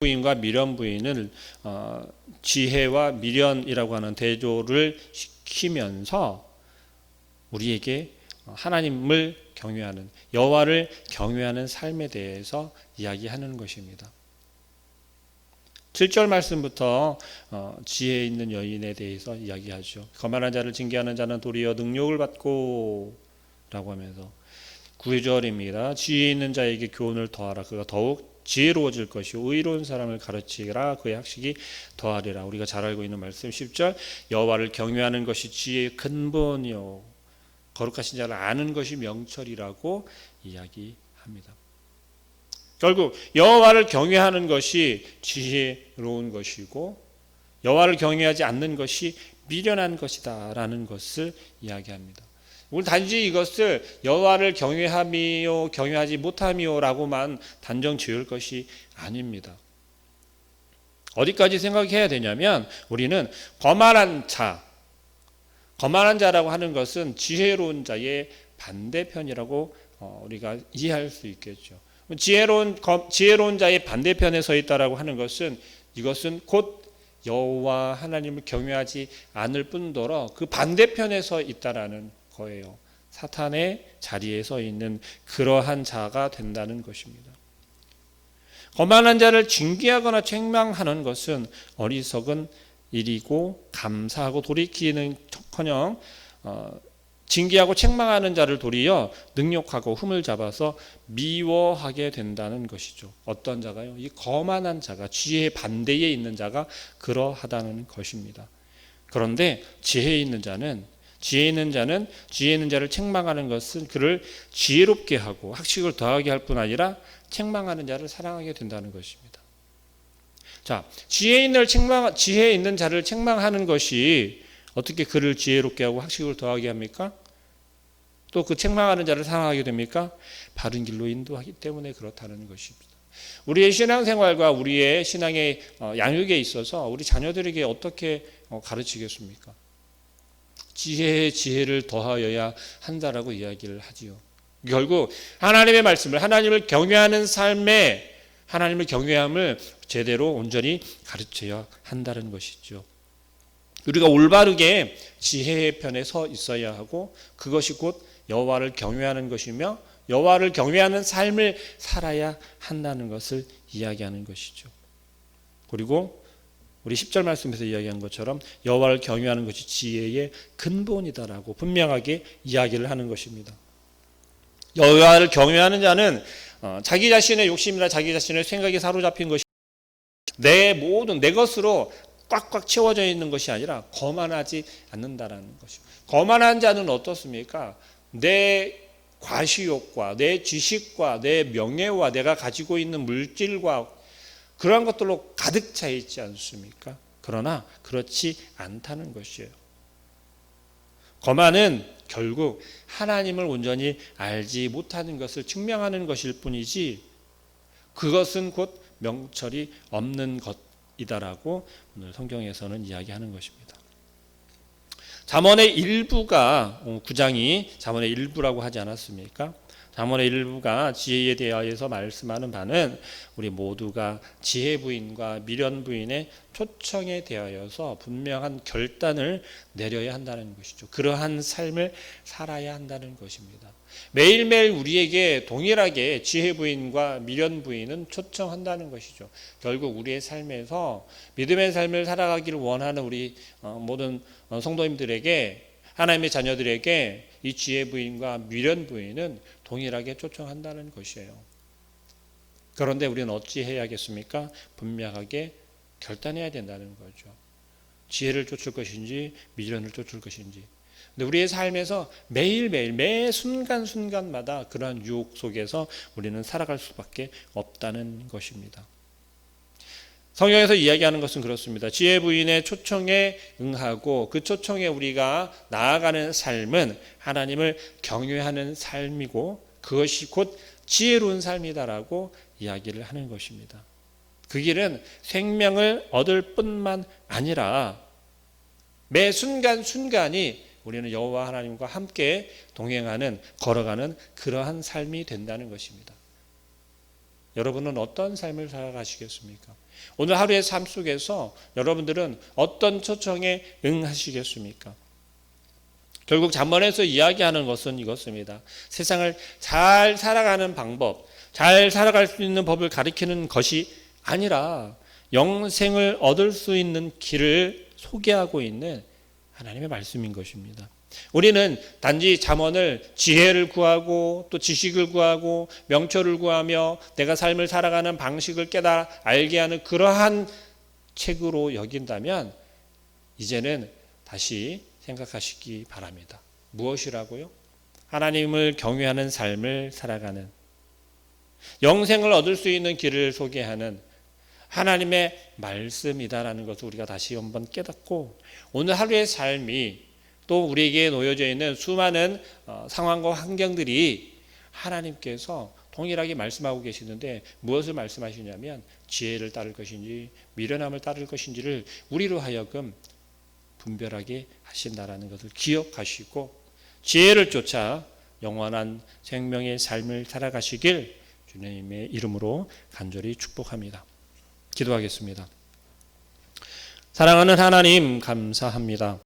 부인과 미련 부인을 어, 지혜와 미련이라고 하는 대조를 시키면서 우리에게 하나님을 경외하는 여호와를 경외하는 삶에 대해서 이야기하는 것입니다. 7절 말씀부터 어, 지혜 있는 여인에 대해서 이야기하죠. 거만한 자를 징계하는 자는 도리어 능력을 받고 라고 하면서 9절입니다. 지혜 있는 자에게 교훈을 더하라. 그가 더욱 지혜로워질 것이요 의로운 사람을 가르치라 그의 학식이 더하리라. 우리가 잘 알고 있는 말씀 10절 여호와를 경외하는 것이 지혜의 근본이요 거룩하신 자를 아는 것이 명철이라고 이야기합니다. 결국 여호와를 경외하는 것이 지혜로운 것이고 여호와를 경외하지 않는 것이 미련한 것이다라는 것을 이야기합니다. 우리 단지 이것을 여호와를 경외함이요 경외하지 못함이요라고만 단정 지을 것이 아닙니다. 어디까지 생각해야 되냐면 우리는 거만한 자, 거만한 자라고 하는 것은 지혜로운 자의 반대편이라고 어, 우리가 이해할 수 있겠죠. 지혜로운 지혜로운 자의 반대편에 서 있다라고 하는 것은 이것은 곧 여호와 하나님을 경외하지 않을 뿐더러 그 반대편에 서 있다라는 거예요. 사탄의 자리에 서 있는 그러한 자가 된다는 것입니다. 거만한 자를 징계하거나 책망하는 것은 어리석은 일이고 감사하고 돌이키는 커녕 어, 징계하고 책망하는 자를 도리어 능욕하고 흠을 잡아서 미워하게 된다는 것이죠. 어떤 자가요? 이 거만한 자가 지혜의 반대에 있는 자가 그러하다는 것입니다. 그런데 지혜 있는 자는 지혜 있는 자는 지혜 있는 자를 책망하는 것은 그를 지혜롭게 하고 학식을 더하게 할 뿐 아니라 책망하는 자를 사랑하게 된다는 것입니다. 자, 지혜 있는 책망 지혜 있는 자를 책망하는 것이 어떻게 그를 지혜롭게 하고 학식을 더하게 합니까? 또 그 책망하는 자를 사랑하게 됩니까? 바른 길로 인도하기 때문에 그렇다는 것입니다. 우리의 신앙생활과 우리의 신앙의 어, 양육에 있어서 우리 자녀들에게 어떻게 어, 가르치겠습니까? 지혜의 지혜를 더하여야 한다라고 이야기를 하지요. 결국 하나님의 말씀을 하나님을 경외하는 삶에 하나님을 경외함을 제대로 온전히 가르쳐야 한다는 것이죠. 우리가 올바르게 지혜의 편에 서 있어야 하고 그것이 곧 여호와를 경외하는 것이며 여호와를 경외하는 삶을 살아야 한다는 것을 이야기하는 것이죠. 그리고 우리 10절 말씀에서 이야기한 것처럼 여호와를 경외하는 것이 지혜의 근본이다라고 분명하게 이야기를 하는 것입니다. 여호와를 경외하는 자는 어, 자기 자신의 욕심이나 자기 자신의 생각에 사로잡힌 것이 내 모든 내 것으로 꽉꽉 채워져 있는 것이 아니라 거만하지 않는다라는 것이죠. 거만한 자는 어떻습니까? 내 과시욕과 내 지식과 내 명예와 내가 가지고 있는 물질과 그러한 것들로 가득 차 있지 않습니까? 그러나 그렇지 않다는 것이에요. 거만은 결국 하나님을 온전히 알지 못하는 것을 증명하는 것일 뿐이지 그것은 곧 명철이 없는 것이다라고 오늘 성경에서는 이야기하는 것입니다. 잠언의 일부가 9장이 어, 잠언의 일부라고 하지 않았습니까? 잠언의 일부가 지혜에 대하여서 말씀하는 바는 우리 모두가 지혜 부인과 미련 부인의 초청에 대하여서 분명한 결단을 내려야 한다는 것이죠. 그러한 삶을 살아야 한다는 것입니다. 매일매일 우리에게 동일하게 지혜 부인과 미련 부인은 초청한다는 것이죠. 결국 우리의 삶에서 믿음의 삶을 살아가기를 원하는 우리 어, 모든 어, 성도님들에게 하나님의 자녀들에게 이 지혜 부인과 미련 부인은 동일하게 초청한다는 것이에요. 그런데 우리는 어찌 해야겠습니까? 분명하게 결단해야 된다는 거죠. 지혜를 쫓을 것인지 미련을 쫓을 것인지. 근데 우리의 삶에서 매일매일 매 순간순간마다 그러한 유혹 속에서 우리는 살아갈 수밖에 없다는 것입니다. 성경에서 이야기하는 것은 그렇습니다. 지혜 부인의 초청에 응하고 그 초청에 우리가 나아가는 삶은 하나님을 경외하는 삶이고 그것이 곧 지혜로운 삶이다라고 이야기를 하는 것입니다. 그 길은 생명을 얻을 뿐만 아니라 매 순간 순간이 우리는 여호와 하나님과 함께 동행하는 걸어가는 그러한 삶이 된다는 것입니다. 여러분은 어떤 삶을 살아가시겠습니까? 오늘 하루의 삶 속에서 여러분들은 어떤 초청에 응하시겠습니까? 결국 잠언에서 이야기하는 것은 이것입니다. 세상을 잘 살아가는 방법, 잘 살아갈 수 있는 법을 가리키는 것이 아니라 영생을 얻을 수 있는 길을 소개하고 있는 하나님의 말씀인 것입니다. 우리는 단지 잠언을 지혜를 구하고 또 지식을 구하고 명철을 구하며 내가 삶을 살아가는 방식을 깨달아 알게 하는 그러한 책으로 여긴다면 이제는 다시 생각하시기 바랍니다. 무엇이라고요? 하나님을 경외하는 삶을 살아가는 영생을 얻을 수 있는 길을 소개하는 하나님의 말씀이다라는 것을 우리가 다시 한번 깨닫고 오늘 하루의 삶이 또 우리에게 놓여져 있는 수많은 어, 상황과 환경들이 하나님께서 동일하게 말씀하고 계시는데 무엇을 말씀하시냐면 지혜를 따를 것인지 미련함을 따를 것인지를 우리로 하여금 분별하게 하신다라는 것을 기억하시고 지혜를 쫓아 영원한 생명의 삶을 살아가시길 주님의 이름으로 간절히 축복합니다. 기도하겠습니다. 사랑하는 하나님 감사합니다.